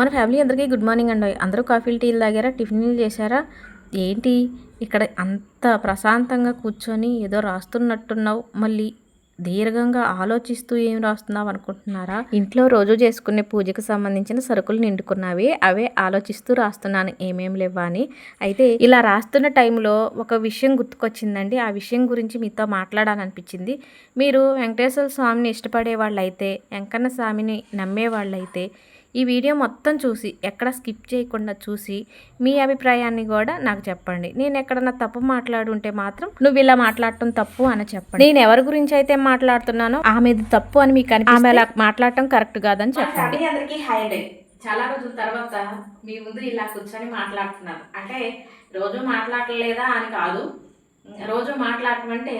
మన ఫ్యామిలీ అందరికీ good morning అండి. అందరూ కాఫీలు టీలు తాగారా? టిఫిన్లు చేశారా? ఏంటి? ఇక్కడ అంత ప్రశాంతంగా కూర్చొని ఏదో రాస్తున్నట్టున్నావు. మళ్ళీ దీర్ఘంగా ఆలోచిస్తూ ఏం రాస్తున్నావు అనుకుంటున్నారా? ఇంట్లో రోజు చేసుకునే పూజకు సంబంధించిన సరుకులు నిండుకున్నవి. అవే ఆలోచిస్తూ రాస్తున్నాను. ఏమేమి లేవా అని. అయితే ఇలా రాస్తున్న టైంలో ఒక విషయం గుర్తుకొచ్చిందండి. ఆ విషయం గురించి మీతో మాట్లాడాలనిపించింది. మీరు వెంకటేశ్వర స్వామిని ఇష్టపడే వాళ్ళైతే వెంకన్న స్వామిని నమ్మే వాళ్ళైతే ఈ వీడియో మొత్తం చూసి ఎక్కడ స్కిప్ చేయకుండా చూసి మీ అభిప్రాయాన్ని కూడా నాకు చెప్పండి. నేను ఎక్కడన్నా తప్పు మాట్లాడుంటే మాత్రం నువ్వు ఇలా మాట్లాడటం తప్పు అని చెప్పండి. నేను ఎవరి గురించి అయితే మాట్లాడుతున్నానో ఆమెది తప్పు అని మీకు ఆమె అలా మాట్లాడటం కరెక్ట్ కాదని చెప్పండి. అందరికీ చాలా రోజుల తర్వాత మీ ముందు ఇలా కూర్చొని మాట్లాడుతున్నాను అంటే రోజు మాట్లాడలేదా అని కాదు. రోజు మాట్లాడటం అంటే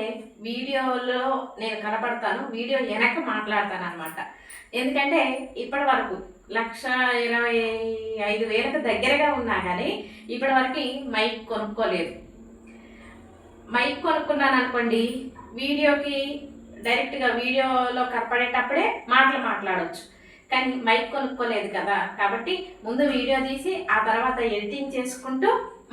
వీడియోలో నేను కనపడతాను వీడియో వెనక మాట్లాడతాను అనమాట ఎందుకంటే ఇప్పటి వరకు లక్ష ఇరవై ఐదు వేలకు దగ్గరగా ఉన్నా కానీ ఇప్పటి వరకు మైక్ కొనుక్కోలేదు. మైక్ కొనుక్కున్నాను అనుకోండి వీడియోకి డైరెక్ట్గా వీడియోలో కనపడేటప్పుడే మాటలు మాట్లాడవచ్చు కానీ మైక్ కొనుక్కోలేదు కదా. కాబట్టి ముందు వీడియో తీసి ఆ తర్వాత ఎడిటింగ్ చేసుకుంటూ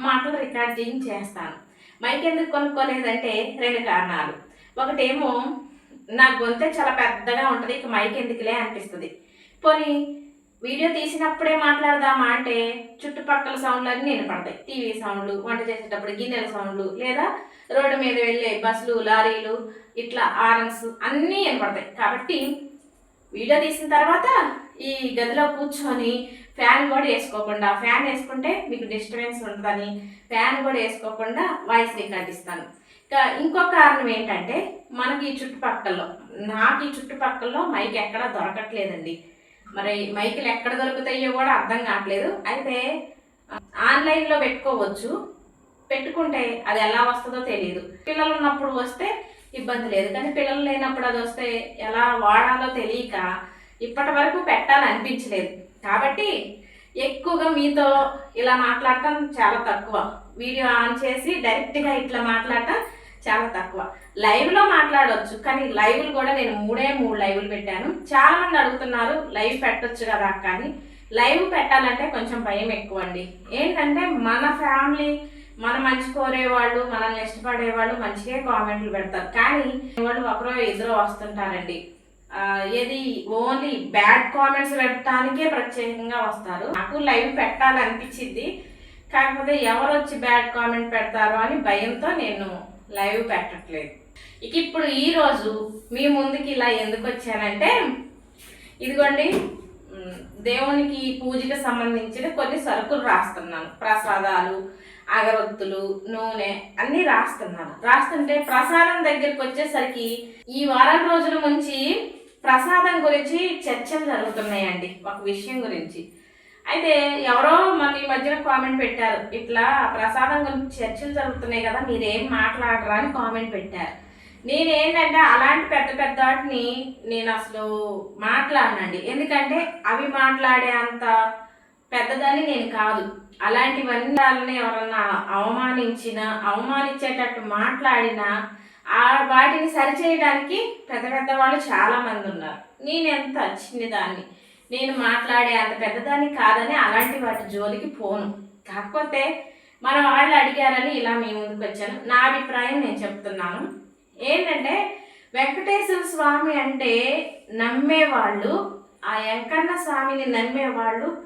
మాటలు రికార్డింగ్ చేస్తాను. మైక్ ఎందుకు కొనుక్కోలేదంటే రెండు కారణాలు. ఒకటేమో నా గొంతే చాలా పెద్దగా ఉంటుంది ఇక మైక్ ఎందుకులే అనిపిస్తుంది. పోనీ వీడియో తీసినప్పుడే మాట్లాడదామా అంటే చుట్టుపక్కల సౌండ్లు అన్నీ వినపడతాయి. టీవీ సౌండ్లు వంట చేసేటప్పుడు గిన్నెల సౌండ్లు లేదా రోడ్డు మీద వెళ్ళే బస్సులు లారీలు ఇట్లా ఆరన్స్ అన్నీ వినపడతాయి. కాబట్టి వీడియో తీసిన తర్వాత ఈ గదిలో కూర్చొని ఫ్యాన్ కూడా వేసుకోకుండా ఫ్యాన్ వేసుకుంటే మీకు డిస్టర్బెన్స్ ఉంటుందని ఫ్యాన్ కూడా వేసుకోకుండా వాయిస్ రికార్డ్ ఇస్తాను. ఇంకా ఇంకో కారణం ఏంటంటే మనకి ఈ చుట్టుపక్కల్లో నాకు ఈ చుట్టుపక్కల్లో మైక్ ఎక్కడా దొరకట్లేదండి. మరి మైకులు ఎక్కడ దొరుకుతాయో కూడా అర్థం కావట్లేదు. అయితే ఆన్లైన్లో పెట్టుకోవచ్చు. పెట్టుకుంటే అది ఎలా వస్తుందో తెలియదు పిల్లలు ఉన్నప్పుడు వస్తే ఇబ్బంది లేదు. కానీ పిల్లలు లేనప్పుడు అది వస్తే ఎలా వాడాలో తెలియక ఇప్పటి వరకు పెట్టాలనిపించలేదు. కాబట్టి ఎక్కువగా మీతో ఇలా మాట్లాడటం చాలా తక్కువ. వీడియో ఆన్ చేసి డైరెక్ట్గా ఇట్లా మాట్లాడటం చాలా తక్కువ. లైవ్లో మాట్లాడవచ్చు కానీ లైవ్లు కూడా నేను మూడే మూడు లైవ్లు పెట్టాను. చాలా మంది అడుగుతున్నారు లైవ్ పెట్టొచ్చు కదా కానీ లైవ్ పెట్టాలంటే కొంచెం భయం ఎక్కువ అండి ఏంటంటే మన ఫ్యామిలీ మన మంచి కోరేవాళ్ళు మనల్ని ఇష్టపడేవాళ్ళు మంచిగా కామెంట్లు పెడతారు. కానీ వాళ్ళు ఒకరో ఇద్దరు వస్తుంటారండి. ఏది ఓన్లీ బ్యాడ్ కామెంట్స్ పెట్టడానికే ప్రత్యేకంగా వస్తారు. నాకు లైవ్ పెట్టాలనిపించింది కాకపోతే ఎవరు వచ్చి బ్యాడ్ కామెంట్ పెడతారో అని భయంతో నేను లైవ్ పెట్టట్లేదు. ఇక ఇప్పుడు ఈ మీ ముందుకి ఇలా ఎందుకు వచ్చానంటే ఇదిగోండి దేవునికి పూజకి సంబంధించిన కొన్ని సరుకులు రాస్తున్నాను. ప్రసాదాలు అగరొత్తులు నూనె అన్నీ రాస్తున్నాను. రాస్తుంటే ప్రసాదం దగ్గరికి వచ్చేసరికి ఈ వారం రోజుల నుంచి ప్రసాదం గురించి చర్చలు జరుగుతున్నాయండి ఒక విషయం గురించి. అయితే ఎవరో మన ఈ మధ్యన కామెంట్ పెట్టారు. ఇట్లా ప్రసాదం గురించి చర్చలు జరుగుతున్నాయి కదా మీరేం మాట్లాడరా అని కామెంట్ పెట్టారు. నేనేంటంటే అలాంటి పెద్ద పెద్ద వాటిని నేను అసలు మాట్లాడనండి. ఎందుకంటే అవి మాట్లాడే అంత పెద్దదని నేను కాదు. అలాంటివన్నీ వాళ్ళని ఎవరన్నా అవమానించిన అవమానించేటట్టు మాట్లాడినా ఆ వాటిని సరిచేయడానికి పెద్ద పెద్ద వాళ్ళు చాలామంది ఉన్నారు. నేను ఎంత చిన్నదాన్ని? నేను మాట్లాడే అంత పెద్దదాన్ని కాదని అలాంటి వాటి జోలికి పోను. కాకపోతే మన వాళ్ళు అడిగారని ఇలా మీ ముందుకు వచ్చాను. నా అభిప్రాయం నేను చెప్తున్నాను. ఏంటంటే వెంకటేశ్వర స్వామి అంటే నమ్మేవాళ్ళు ఆ వెంకన్న స్వామిని నమ్మేవాళ్ళు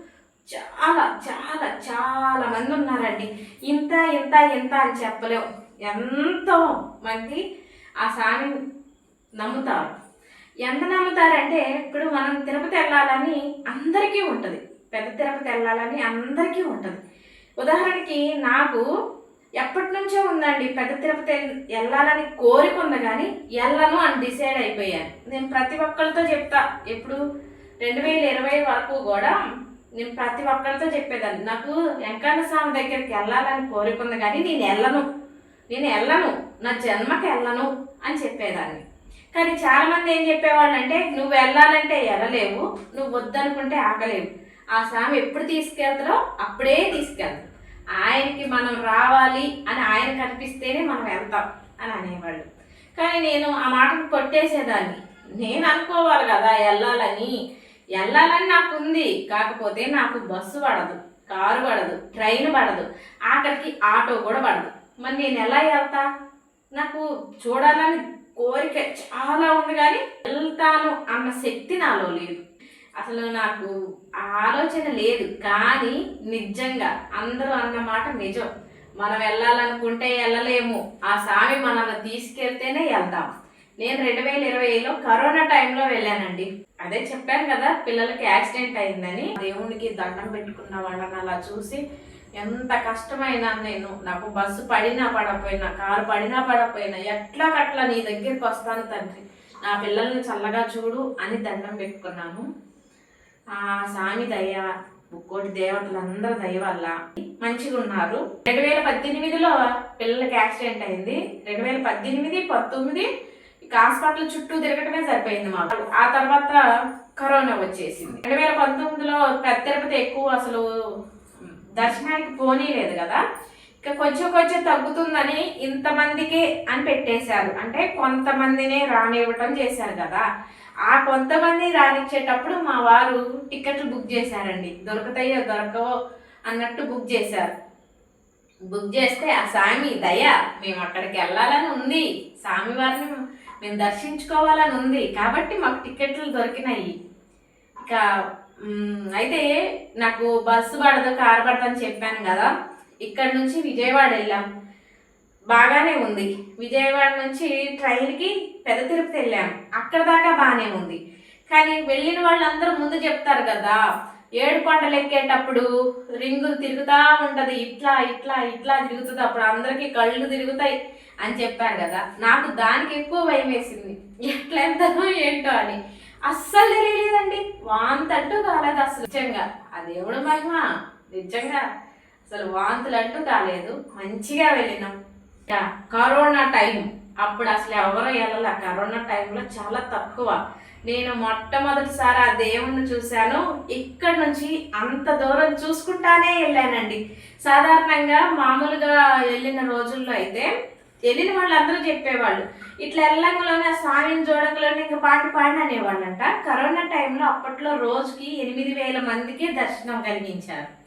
చాలా చాలా చాలా మంది ఉన్నారండి. ఇంత ఇంత ఇంత అని చెప్పలేము ఎంతో మంది ఆ స్వామిని నమ్ముతారు. ఎంత నమ్ముతారంటే ఇప్పుడు మనం తిరుపతి వెళ్ళాలని అందరికీ ఉంటుంది. పెద్ద తిరుపతి వెళ్ళాలని అందరికీ ఉంటుంది. ఉదాహరణకి నాకు ఎప్పటి నుంచో ఉందండి పెద్ద తిరుపతి వెళ్ళాలని కోరిక ఉంది కానీ వెళ్ళను అని డిసైడ్ అయిపోయాను. నేను ప్రతి ఒక్కరితో చెప్తా ఎప్పుడు రెండు వేల ఇరవై వరకు కూడా నేను ప్రతి ఒక్కరితో చెప్పేదాన్ని. నాకు వెంకన్న స్వామి దగ్గరికి వెళ్ళాలని కోరిక ఉంది కానీ నేను వెళ్ళను. నేను వెళ్ళను. నా జన్మకి వెళ్ళను అని చెప్పేదాన్ని. కానీ చాలామంది ఏం చెప్పేవాళ్ళు అంటే నువ్వు వెళ్ళాలంటే వెళ్ళలేవు నువ్వు వద్దనుకుంటే ఆగలేవు. ఆ స్వామి ఎప్పుడు తీసుకెళ్తారో అప్పుడే తీసుకెళ్తారు. ఆయనకి మనం రావాలి అని ఆయన కనిపిస్తేనే మనం వెళ్తాం అని అనేవాళ్ళు. కానీ నేను ఆ మాటను కొట్టేసేదాన్ని. నేను అనుకోవాలి కదా వెళ్ళాలని. వెళ్ళాలని నాకు ఉంది. కాకపోతే నాకు బస్సు పడదు కారు పడదు ట్రైన్ పడదు ఆఖరికి ఆటో కూడా పడదు. మరి నేను ఎలా వెళ్తా? నాకు చూడాలని కోరిక చాలా ఉంది కానీ వెళ్తాను అన్న శక్తి నాలో లేదు. అసలు నాకు ఆలోచన లేదు. కానీ నిజంగా అందరూ అన్న మాట నిజం. మనం వెళ్ళాలనుకుంటే వెళ్ళలేము. ఆ స్వామి మనల్ని తీసుకెళ్తేనే వెళ్తాం. నేను రెండు వేల ఇరవైలో కరోనా టైంలో వెళ్ళానండి. అదే చెప్పాను కదా పిల్లలకి యాక్సిడెంట్ అయిందని. దేవునికి దండం పెట్టుకున్న వాళ్ళని అలా చూసి ఎంత కష్టమైనా నేను నాకు బస్సు పడినా పడపోయినా కారు పడినా పడపోయినా ఎట్లా కట్లా నీ దగ్గరికి వస్తాను తండ్రి. నా పిల్లల్ని చల్లగా చూడు అని దండం పెట్టుకున్నాను. ఆ స్వామి దయ ముక్కోటి దేవతలందరి దయ వల్ల మంచిగా ఉన్నారు. రెండు వేల పద్దెనిమిదిలో పిల్లలకి యాక్సిడెంట్ అయింది. రెండు వేల పద్దెనిమిది పంతొమ్మిది ఇక హాస్పిటల్ చుట్టూ తిరగటమే సరిపోయింది మాకు. ఆ తర్వాత కరోనా వచ్చేసింది. రెండు వేల పంతొమ్మిదిలో పెద్ద తిరుపతి ఎక్కువ అసలు దర్శనానికి పోనీలేదు కదా? ఇక కొంచెం కొంచెం తగ్గుతుందని ఇంతమందికి అని పెట్టేశారు. అంటే కొంతమందినే రానివ్వటం చేశారు కదా? ఆ కొంతమంది రానిచ్చేటప్పుడు మా వారు టికెట్లు బుక్ చేశారండి. దొరుకుతాయో దొరకవో అన్నట్టు బుక్ చేశారు. బుక్ చేస్తే ఆ స్వామి దయ మేము అక్కడికి వెళ్ళాలని ఉంది. స్వామి వారిని మేము దర్శించుకోవాలని ఉంది. కాబట్టి మాకు టికెట్లు దొరికినాయి. ఇక అయితే నాకు బస్సు పడదు కారు పడదు అని చెప్పాను కదా. ఇక్కడ నుంచి విజయవాడ వెళ్ళాం. బాగానే ఉంది. విజయవాడ నుంచి ట్రైన్కి పెద్ద తిరుపతి వెళ్ళాం. అక్కడ దాకా బాగానే ఉంది. కానీ వెళ్ళిన వాళ్ళందరూ ముందు చెప్తారు కదా ఏడు కొండలు ఎక్కేటప్పుడు రింగులు తిరుగుతూ ఉంటుంది. ఇట్లా ఇట్లా ఇట్లా తిరుగుతుంది. అప్పుడు అందరికీ కళ్ళు తిరుగుతాయి అని చెప్పారు కదా. నాకు దానికి ఎక్కువ భయం వేసింది. ఎట్లా వెళ్తానో ఏంటో అని. అస్సలు తెలియలేదండి. వాంతి అంటూ కాలేదు అసలు. నిజంగా. ఆ దేవుడు మహిమ? నిజంగా. అసలు వాంతులు అంటూ కాలేదు. మంచిగా వెళ్ళినాం. Corona time. అప్పుడు అసలు ఎవరు వెళ్ళాల? కరోనా టైంలో చాలా తక్కువ. నేను మొట్టమొదటిసారి ఆ దేవుణ్ణి చూశాను. ఇక్కడ నుంచి అంత దూరం చూసుకుంటానే వెళ్ళానండి. సాధారణంగా మామూలుగా వెళ్ళిన రోజుల్లో అయితే వెళ్ళిన వాళ్ళందరూ చెప్పేవాళ్ళు. ఇట్లా వెళ్ళంగలోనే ఆ స్వామిని చూడంగలోనే ఇంకా పాట పాడిన అనేవాళ్ళంట. కరోనా టైంలో అప్పట్లో రోజుకి ఎనిమిది వేల మందికి దర్శనం కలిగించారు.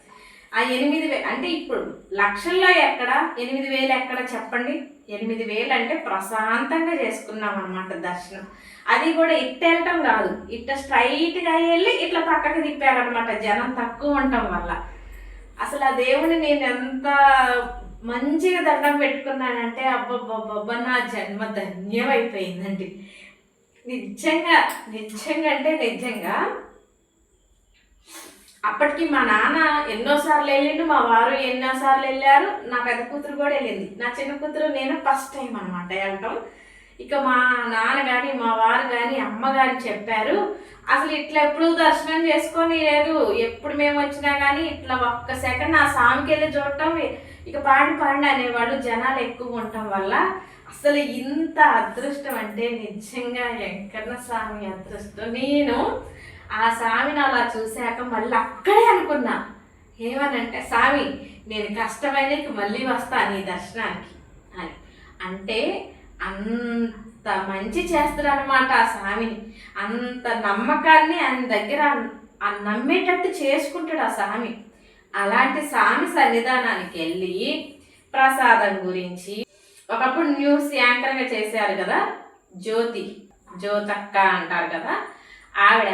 ఆ ఎనిమిది వే అంటే ఇప్పుడు లక్షల్లో ఎక్కడ? ఎనిమిది వేలు ఎక్కడ చెప్పండి? ఎనిమిది వేలు అంటే ప్రశాంతంగా చేసుకున్నాం అనమాట దర్శనం. అది కూడా ఇట్ట వెళ్ళటం కాదు. ఇట్ట స్ట్రైట్గా వెళ్ళి ఇట్లా పక్కకి తిప్పారనమాట జనం తక్కువ ఉండటం వల్ల. అసలు ఆ దేవుని నేను ఎంత మంచిగా దండం పెట్టుకున్నానంటే అబ్బబ్బబ్బబ్బ నా జన్మ ధన్యమైపోయిందండి. నిజంగా నిజంగా అంటే నిజంగా అప్పటికి మా నాన్న ఎన్నోసార్లు వెళ్ళిండు మా వారు ఎన్నోసార్లు వెళ్ళారు నా పెద్ద కూతురు కూడా వెళ్ళింది. నా చిన్న కూతురు నేను ఫస్ట్ టైం అనమాట వెళ్ళటం. ఇక మా నాన్న కానీ మా వారు కానీ అమ్మ కానీ చెప్పారు అసలు ఇట్లా ఎప్పుడు దర్శనం చేసుకొని లేదు ఎప్పుడు మేము వచ్చినా కానీ ఇట్లా ఒక్క సెకండ్ ఆ స్వామికి వెళ్ళి చూడటం ఇక పాడి పాడి అనేవాళ్ళు జనాలు ఎక్కువ ఉండటం వల్ల అసలు ఇంత అదృష్టం అంటే నిజంగా వెంకన్న స్వామి అదృష్టం. నేను ఆ స్వామిని అలా చూశాక మళ్ళీ అక్కడే అనుకున్నా. ఏమనంటే స్వామి నేను కష్టమైన మళ్ళీ వస్తా నీ దర్శనానికి అని. అంటే అంత మంచి చేస్తారనమాట ఆ స్వామిని. అంత నమ్మకాన్ని ఆయన దగ్గర ఆ నమ్మేటట్టు చేసుకుంటాడు ఆ స్వామి. అలాంటి స్వామి సన్నిధానానికి వెళ్ళి ప్రసాదం గురించి ఒకప్పుడు న్యూస్ యాంకర్గా చేశారు కదా జ్యోతి జ్యోతక్క అంటారు కదా ఆవిడ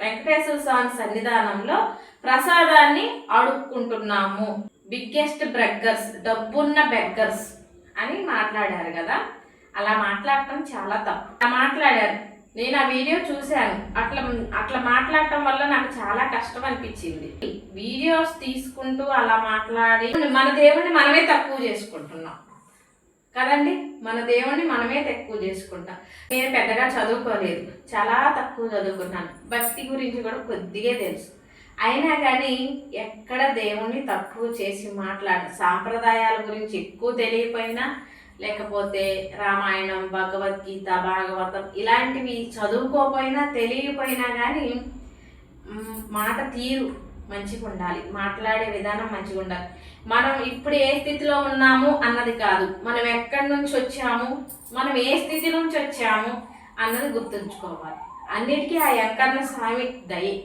వెంకటేశ్వర స్వామి సన్నిధానంలో ప్రసాదాన్ని అడుక్కుంటున్నాము. బిగ్గెస్ట్ బ్రెగ్గర్స్ డబ్బున్న బెగ్గర్స్ అని మాట్లాడారు కదా. అలా మాట్లాడటం చాలా తప్పు. అలా మాట్లాడారు. నేను ఆ వీడియో చూశాను. అట్లా అట్లా మాట్లాడటం వల్ల నాకు చాలా కష్టం అనిపించింది వీడియోస్ తీసుకుంటూ అలా మాట్లాడి మన దేవుణ్ణి మనమే తక్కువ చేసుకుంటున్నాం. కదండి? మన దేవుణ్ణి మనమే తక్కువ చేసుకుంటాం. నేను పెద్దగా చదువుకోలేదు. చాలా తక్కువ చదువుకున్నాను భక్తి గురించి కూడా కొద్దిగా తెలుసు. అయినా కానీ ఎక్కడ దేవుణ్ణి తక్కువ చేసి మాట్లాడ సాంప్రదాయాల గురించి ఎక్కువ తెలియపోయినా లేకపోతే రామాయణం భగవద్గీత భాగవతం ఇలాంటివి చదువుకోపోయినా తెలియపోయినా కానీ మాట తీరు మంచిగా ఉండాలి మాట్లాడే విధానం మంచిగా ఉండాలి మనం ఇప్పుడు ఏ స్థితిలో ఉన్నాము అన్నది కాదు. మనం ఎక్కడి నుంచి వచ్చాము మనం ఏ స్థితి నుంచి వచ్చాము అన్నది గుర్తుంచుకోవాలి. అన్నిటికీ ఆ వెంకన్న స్వామి దయ.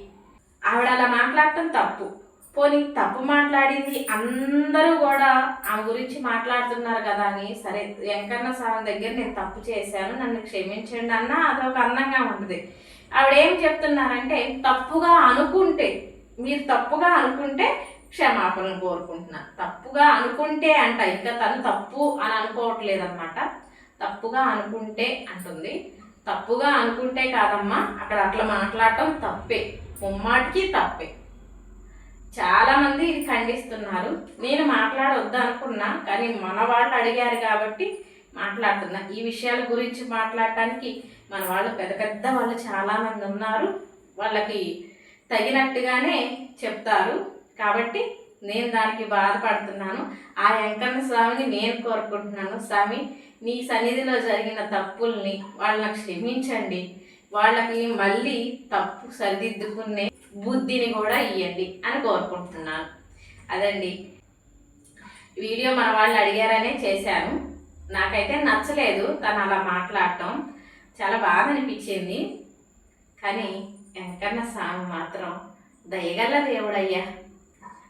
ఆవిడ అలా మాట్లాడటం తప్పు. పోనీ తప్పు మాట్లాడింది అందరూ కూడా ఆమె గురించి మాట్లాడుతున్నారు కదా అని సరే వెంకన్న స్వామి దగ్గర నేను తప్పు చేశాను నన్ను క్షమించండి అన్న అదొక అందంగా ఉంటుంది. ఆవిడ ఏం చెప్తున్నారంటే తప్పుగా అనుకుంటే మీరు తప్పుగా అనుకుంటే క్షమాపణ కోరుకుంటున్నా. తప్పుగా అనుకుంటే అంట ఇంకా తను తప్పు అని అనుకోవట్లేదు అనమాట తప్పుగా అనుకుంటే అంటుంది. తప్పుగా అనుకుంటే కాదమ్మా అక్కడ అట్లా మాట్లాడటం తప్పే. ముమ్మాటికి తప్పే. చాలా మంది ఇది ఖండిస్తున్నారు. నేను మాట్లాడొద్దు అనుకున్నా కానీ మన వాళ్ళు అడిగారు కాబట్టి మాట్లాడుతున్నా. ఈ విషయాల గురించి మాట్లాడటానికి మన వాళ్ళు పెద్ద పెద్ద వాళ్ళు చాలా మంది ఉన్నారు. వాళ్ళకి తగినట్టుగానే చెప్తారు. కాబట్టి నేను దానికి బాధపడుతున్నాను. ఆ వెంకన్న స్వామిని నేను కోరుకుంటున్నాను. స్వామి నీ సన్నిధిలో జరిగిన తప్పుల్ని వాళ్ళని క్షమించండి. వాళ్ళకి మళ్ళీ తప్పు సరిదిద్దుకునే బుద్ధిని కూడా ఇవ్వండి అని కోరుకుంటున్నాను. అదండి. వీడియో మన వాళ్ళు అడిగారనే చేశాను. నాకైతే నచ్చలేదు తను అలా మాట్లాడటం. చాలా బాధ అనిపించింది. కానీ వెంకన్న స్వామి మాత్రం దయగల దేవుడయ్యా.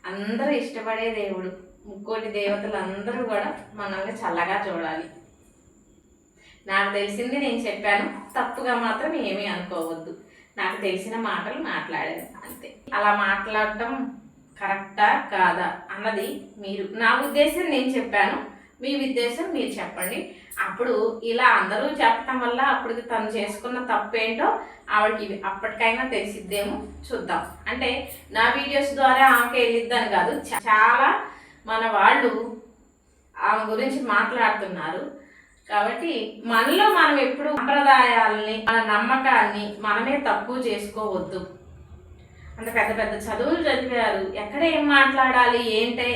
అందరూ ఇష్టపడే దేవుడు. ముక్కోటి దేవతలు అందరూ కూడా మనల్ని చల్లగా చూడాలి. నాకు తెలిసింది నేను చెప్పాను. తప్పుగా మాత్రం ఏమీ అనుకోవద్దు. నాకు తెలిసిన మాటలు మాట్లాడాను అంతే. అలా మాట్లాడటం కరెక్టా కాదా అన్నది మీరు నా ఉద్దేశం నేను చెప్పాను. మీ ఉద్దేశం మీరు చెప్పండి. అప్పుడు ఇలా అందరూ చెప్పటం వల్ల అప్పటికి తను చేసుకున్న తప్పేంటో ఆవిడకి అప్పటికైనా తెలిసిద్దేమో చూద్దాం. అంటే నా వీడియోస్ ద్వారా ఆమెకి వెళ్ళిద్దని కాదు చాలా మన వాళ్ళు ఆమె గురించి మాట్లాడుతున్నారు. కాబట్టి మనలో మనం ఎప్పుడు సంప్రదాయాలని మన నమ్మకాన్ని మనమే తక్కువ చేసుకోవద్దు. అంత పెద్ద పెద్ద చదువులు చదివారు. ఎక్కడ ఏం మాట్లాడాలి ఏంటే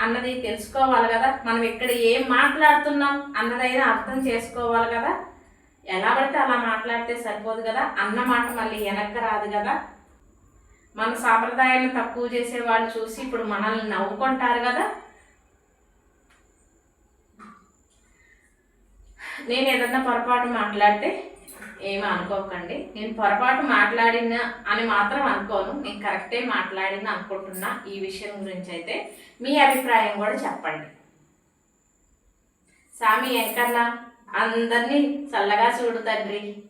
అన్నది తెలుసుకోవాలి కదా. మనం ఇక్కడ ఏం మాట్లాడుతున్నాం అన్నదైనా అర్థం చేసుకోవాలి కదా. ఎలా పడితే అలా మాట్లాడితే సరిపోదు కదా. అన్న మాట మళ్ళీ వెనక్కి రాదు కదా. మన సాంప్రదాయాన్ని తక్కువ చేసే వాళ్ళు చూసి ఇప్పుడు మనల్ని నవ్వుకుంటారు కదా. నేను ఏదన్నా పొరపాటు మాట్లాడితే ఏమి అనుకోకండి. నేను పొరపాటు మాట్లాడిన అని మాత్రం అనుకోను. నేను కరెక్టే మాట్లాడిన అనుకుంటున్నా ఈ విషయం గురించి అయితే. మీ అభిప్రాయం కూడా చెప్పండి. సామి ఎంకన్నా అందరినీ చల్లగా చూడు తండ్రి.